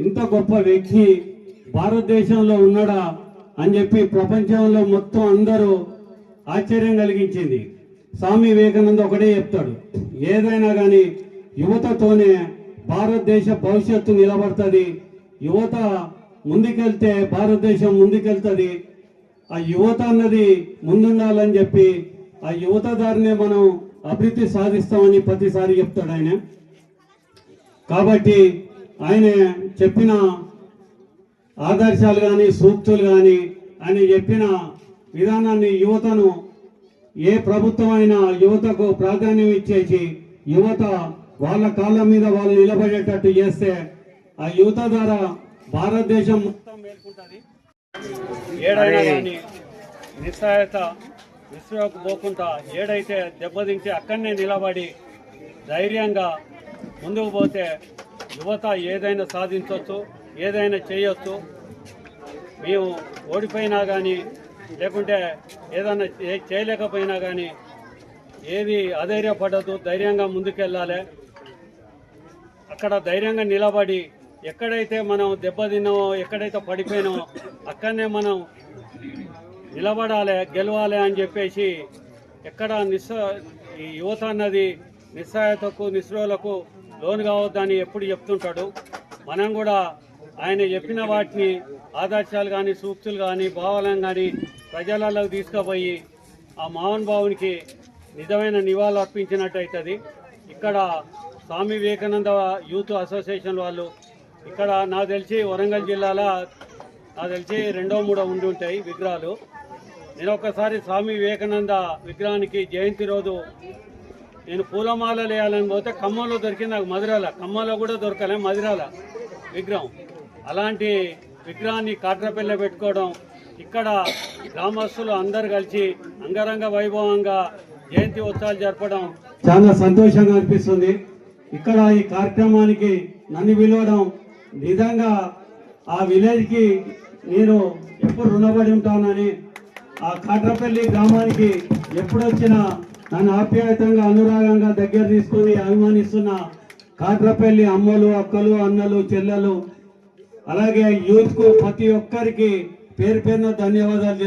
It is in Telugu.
ఇంత గొప్ప వ్యక్తి భారతదేశంలో ఉన్నాడా అని చెప్పి ప్రపంచంలో మొత్తం అందరూ ఆశ్చర్యం కలిగించింది. స్వామి వివేకానంద ఒకటే చెప్తాడు ఏదైనా కానీ యువతతోనే భారతదేశ భవిష్యత్తు నిలబడుతుంది యువత ముందుకెళ్తే భారతదేశం ముందుకెళ్తుంది ఆ యువత అన్నది ముందుండాలని చెప్పి ఆ యువత దారినే మనం అభివృద్ధి సాధిస్తామని ప్రతిసారి చెప్తాడు ఆయన. కాబట్టి ఆయన చెప్పిన ఆదర్శాలు కానీ సూక్తులు కానీ ఆయన చెప్పిన విధానాన్ని యువతను ఏ ప్రభుత్వం అయినా యువతకు ప్రాధాన్యం ఇచ్చేసి యువత వాళ్ళ కాళ్ళ మీద వాళ్ళు నిలబడేటట్టు చేస్తే ఆ యువత ద్వారా భారతదేశం మొత్తం మేల్కుంటుంది. ఏడైనా కానీ నిస్సహాయత నిస్సహాయకు పోకుండా ఏడైతే దెబ్బతింటే అక్కడనే నిలబడి ధైర్యంగా ముందుకు పోతే యువత ఏదైనా సాధించవచ్చు ఏదైనా చేయొచ్చు. మేము ఓడిపోయినా కానీ లేకుంటే ఏదైనా చేయలేకపోయినా కానీ ఏది అధైర్యపడదు ధైర్యంగా ముందుకెళ్ళాలి. అక్కడ ధైర్యంగా నిలబడి ఎక్కడైతే మనం దెబ్బతిన్నామో ఎక్కడైతే పడిపోయినామో అక్కడనే మనం నిలబడాలి గెలవాలి అని చెప్పేసి ఎక్కడ నిస్స ఈ యువత అన్నది నిస్సహాయతకు నిస్రోలకు లోను కావద్దని ఎప్పుడు చెప్తుంటాడు. మనం కూడా ఆయన చెప్పిన వాటిని ఆదర్శాలు కానీ సూక్తులు కానీ భావాలను కానీ ప్రజలలోకి తీసుకుపోయి ఆ మోహన్ బాబునికి నిజమైన నివాళులు అర్పించినట్టు అవుతుంది. ఇక్కడ స్వామి వివేకానంద యూత్ అసోసియేషన్ వాళ్ళు ఇక్కడ నాకు తెలిసి వరంగల్ జిల్లాలో నాకు తెలిసి రెండో మూడో ఉండి ఉంటాయి విగ్రహాలు. నేను ఒకసారి స్వామి వివేకానంద విగ్రహానికి జయంతి రోజు నేను పూలమాలలు వేయాలని పోతే ఖమ్మంలో దొరికింది నాకు మధురాల. ఖమ్మంలో కూడా దొరకలే మధురాల విగ్రహం. అలాంటి విగ్రహాన్ని కాట్రపల్లె పెట్టుకోవడం ఇక్కడ గ్రామస్తులు అందరు కలిసి అంగరంగ వైభవంగా జయంతి ఉత్సవాలు జరపడం చాలా సంతోషంగా అనిపిస్తుంది. ఇక్కడ ఈ కార్యక్రమానికి నన్ను పిలవడం నిజంగా ఆ విలేజ్కి నేను ఎప్పుడు రుణపడి ఉంటానని ఆ కాట్రపల్లి గ్రామానికి ఎప్పుడొచ్చినా నన్ను ఆప్యాయతంగా అనురాగంగా దగ్గర తీసుకొని అభిమానిస్తున్న కాట్రపల్లి అమ్మలు అక్కలు అన్నలు చెల్లెలు అలాగే యూత్కు ప్రతి ఒక్కరికి పేరు పేరున ధన్యవాదాలు